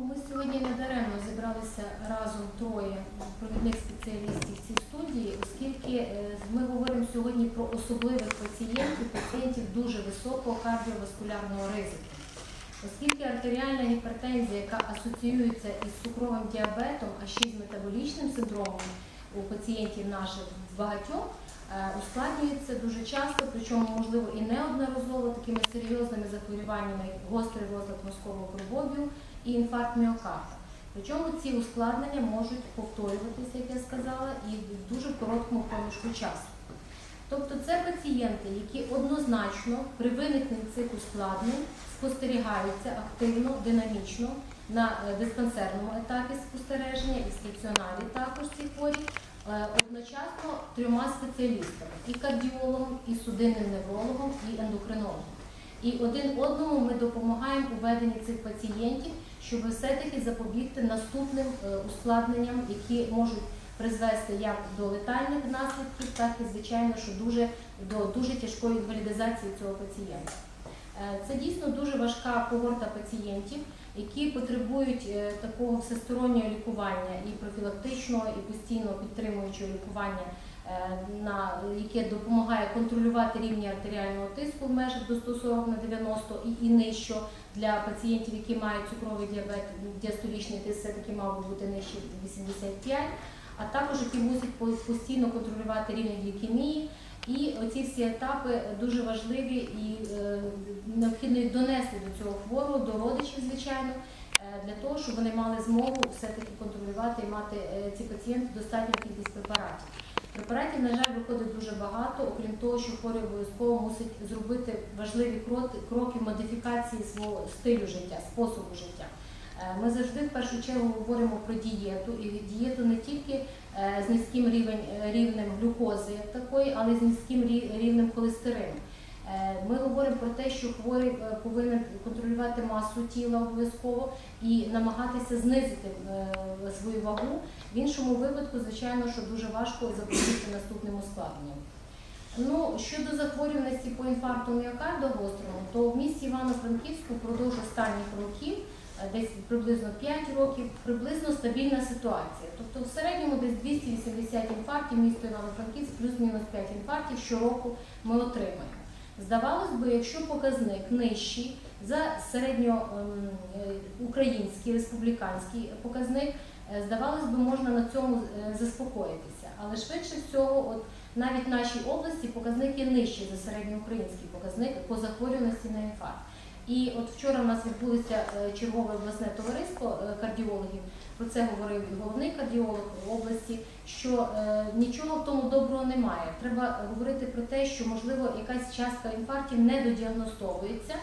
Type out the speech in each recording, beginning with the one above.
Ми сьогодні не даремно зібралися разом троє провідних спеціалістів цій студії, оскільки е, ми говоримо сьогодні про особливих пацієнтів, пацієнтів дуже високого кардіоваскулярного ризику. Оскільки артеріальна гіпертензія, яка асоціюється із цукровим діабетом, а ще й з метаболічним синдромом у пацієнтів наших багатьох, е, ускладнюється дуже часто, причому можливо і неодноразово такими серйозними захворюваннями, гострий розлад мозкового кровообігу і інфаркт міокарда. Причому ці ускладнення можуть повторюватися, як я сказала, і в дуже короткому проміжку часу. Тобто це пацієнти, які однозначно при виникненні цих ускладнень спостерігаються активно, динамічно на е, диспансерному етапі спостереження і стаціонарі також ці хворі, е, одночасно трьома спеціалістами і кардіологом, і судинним неврологом, і ендокринологом. І один одному ми допомагаємо у веденні цих пацієнтів, щоб все-таки запобігти наступним е, ускладненням, які можуть призвести як до летальних наслідків, так і звичайно, що дуже до дуже тяжкої інвалідизації цього пацієнта. Е, Це дійсно дуже важка когорта пацієнтів, які потребують е, такого всестороннього лікування і профілактичного, і постійно підтримуючого лікування, на яке допомагає контролювати рівні артеріального тиску в межах до 140 на 90 і, і нижче для пацієнтів, які мають цукровий діабет, діастолічний тиск все-таки мав би бути нижче 85, а також які мусять постійно контролювати рівень глікемії. І оці всі етапи дуже важливі і е, необхідно їх донести до цього хворого, до родичів, звичайно, е, для того, щоб вони мали змогу все-таки контролювати і мати е, ці пацієнти достатню кількість препаратів. Препаратів, на жаль, виходить дуже багато, окрім того, що хворий обов'язково мусить зробити важливі кроки, модифікації свого стилю життя, способу життя. Е, Ми завжди в першу чергу говоримо про дієту, і дієту не тільки е, з низьким е, рівнем глюкози як такої, але й з низьким рівнем холестерину. Е, Ми говоримо про те, що хворий е, повинен контролювати масу тіла обов'язково і намагатися знизити е, свою вагу. В іншому випадку, звичайно, що дуже важко запобігти наступним ускладненням. Ну, щодо захворюваності по інфаркту міокарда гострому, то в місті Івано-Франківську впродовж останніх років, десь приблизно 5 років, приблизно стабільна ситуація. Тобто в середньому десь 280 інфарктів, місто Івано-Франківськ, плюс-мінус 5 інфарктів щороку ми отримаємо. Здавалось би, якщо показник нижчий за середньоукраїнський республіканський показник, е, здавалось би, можна на цьому е, заспокоїтися. Але швидше всього, от навіть в нашій області показник є нижчий за середньоукраїнський показник по захворюваності на інфаркт. І от вчора у нас відбулося е, чергове обласне товариство е, кардіологів. Про це говорив головний кардіолог області, що е, нічого в тому доброго немає. Треба говорити про те, що можливо якась частка інфарктів не додіагностовується.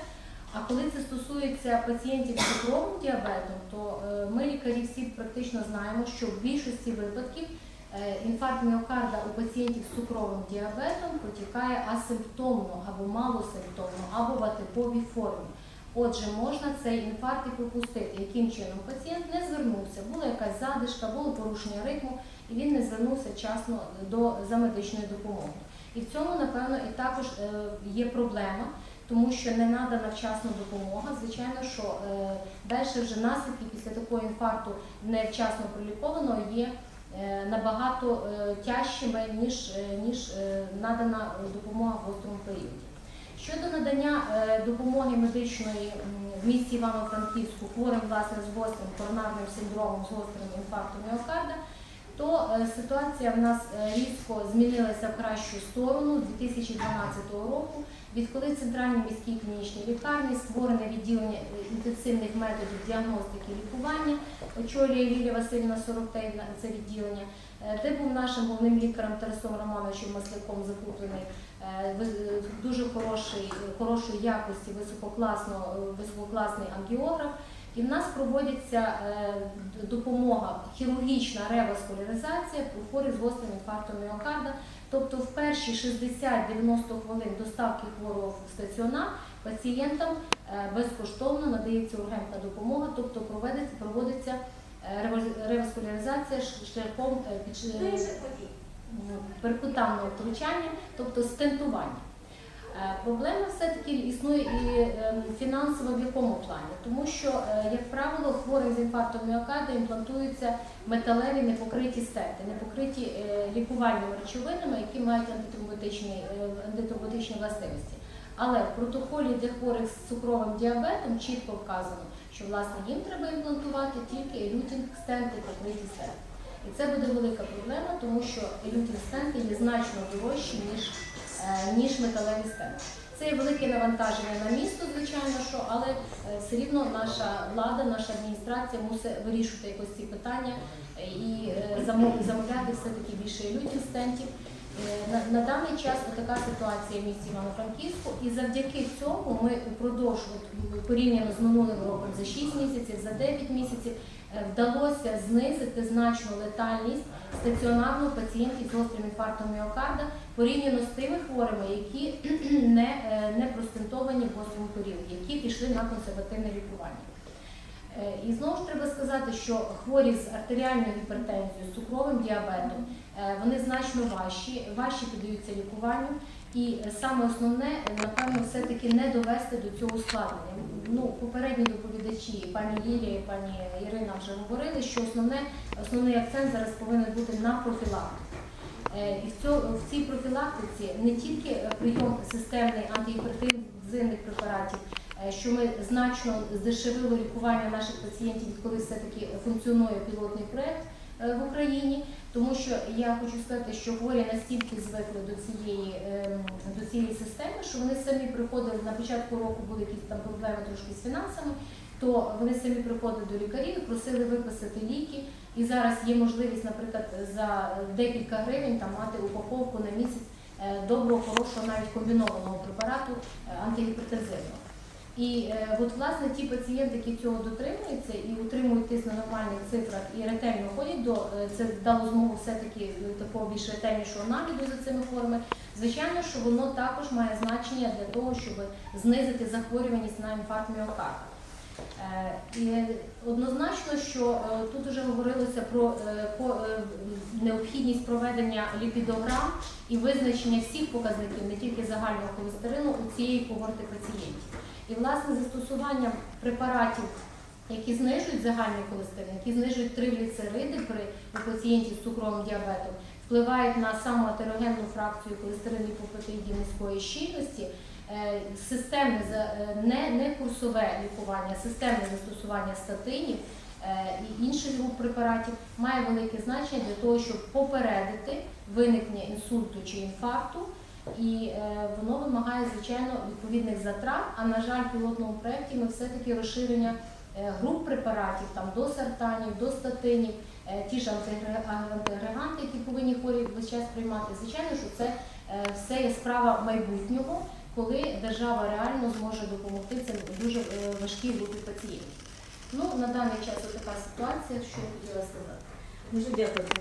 А коли це стосується пацієнтів з цукровим діабетом, то ми лікарі всі практично знаємо, що в більшості випадків інфаркт міокарда у пацієнтів з цукровим діабетом протікає асимптомно або малосимптомно, або в атиповій формі. Отже, можна цей інфаркт і пропустити, яким чином пацієнт не звернувся, була якась задишка, було порушення ритму, і він не звернувся вчасно до за медичною допомогою. І в цьому, напевно, і також е, є проблема, тому що не надана вчасна допомога. Звичайно, що е, далі вже наслідки після такого інфаркту невчасно пролікованого є е, набагато е, тяжчими, ніж, е, ніж е, надана допомога в гострому періоді. Щодо надання е, допомоги медичної в місті Івано-Франківську хворим власне з гострим коронарним синдромом, з гострим інфарктом міокарда, то е, ситуація в нас е, різко змінилася в кращу сторону 2012 року, відколи центральній міській клінічній лікарні створене відділення е, інтенсивних методів діагностики і лікування, очолює Лілія Васильівна Сороктейна. це відділення, де був нашим головним лікарем Тарасом Романовичем Масляком закуплений дуже хороший, хорошої якості висококласний ангіограф. І в нас проводиться е, допомога, хірургічна реваскуляризація у хворих з гострим інфарктом міокарда. Тобто в перші 60-90 хвилин доставки хворого в стаціонар пацієнтам е, безкоштовно надається ургентна допомога, тобто проводиться, проводиться е, реваскуляризація шляхом перкутанного втручання, тобто стентування. Е, Проблема все-таки існує і ем, фінансово в якому плані, тому що, е, як правило, хворим з інфарктом міокарда імплантуються металеві непокриті стенти, непокриті е, лікувальними речовинами, які мають антитромботичні, антитромботичні властивості. Але в протоколі для хворих з цукровим діабетом чітко вказано, що власне їм треба імплантувати тільки елютінг стенти, покриті стенти. І це буде велика проблема, тому що елютінг стенти є значно дорожчі, ніж ніж металеві стенти. Це є велике навантаження на місто, звичайно, що, але е, все рівно наша влада, наша адміністрація мусить вирішувати якось ці питання е, і е, замовляти все-таки більше елютінг стентів. Е, На, на даний час така ситуація в місті Івано-Франківську, і завдяки цьому ми упродовж от, порівняно з минулим роком за 6 місяців, за 9 місяців е, вдалося знизити значну летальність стаціонарно пацієнтів з гострим інфарктом міокарда порівняно з тими хворими, які не, е, не простентовані в гострому періоді, які пішли на консервативне лікування. Е, І знову ж треба сказати, що хворі з артеріальною гіпертензією, з цукровим діабетом, е, вони значно важчі, важче піддаються лікуванню. І е, саме основне, напевно, все-таки не довести до цього ускладнення. Ну, попередні доповідачі, пані Лілія і пані Ірина вже говорили, що основне, основний акцент зараз повинен бути на профілактику. Е, І в, цій профілактиці не тільки прийом системний антигіпертензивних препаратів, що ми значно здешевили лікування наших пацієнтів, коли все-таки функціонує пілотний проєкт е, в Україні, тому що я хочу сказати, що хворі настільки звикли до цієї, ем, до цієї системи, що вони самі приходили на початку року, були якісь там проблеми трошки з фінансами, то вони самі приходили до лікарів просили виписати ліки. І зараз є можливість, наприклад, за декілька гривень там мати упаковку на місяць е, доброго, хорошого, навіть комбінованого препарату е, антигіпертензивного. І е, от власне ті пацієнти, які цього дотримуються і утримують тиск на нормальних цифрах і ретельно ходять до е, це дало змогу все-таки е, такого більш ретельнішого нагляду за цими хворими. Звичайно, що воно також має значення для того, щоб знизити захворюваність на інфаркт міокарда. Е, І однозначно, що е, тут вже говорилося про е, по- е, необхідність проведення ліпідограм і визначення всіх показників, не тільки загального холестерину, у цієї когорти пацієнтів. І власне застосування препаратів, які знижують загальний холестерин, які знижують тригліцериди при у пацієнтів з цукровим діабетом, впливають на саму атерогенну фракцію холестерину ліпопетидів низької щільності. Е, Системне е, не, не курсове лікування, системне застосування статинів е, і інших груп препаратів має велике значення для того, щоб попередити виникнення інсульту чи інфаркту, і е, воно вимагає, звичайно, відповідних затрат. А на жаль, в пілотному проєкті ми все-таки розширення е, груп препаратів там до сартанів, до статинів, е, ті ж антиагреганти, які повинні хворі весь час приймати. Звичайно, що це е, все є справа майбутнього, коли держава реально зможе допомогти цим дуже е, важкій групі пацієнтів. Ну на даний час така ситуація, що хотіла сказати. Дуже дякую.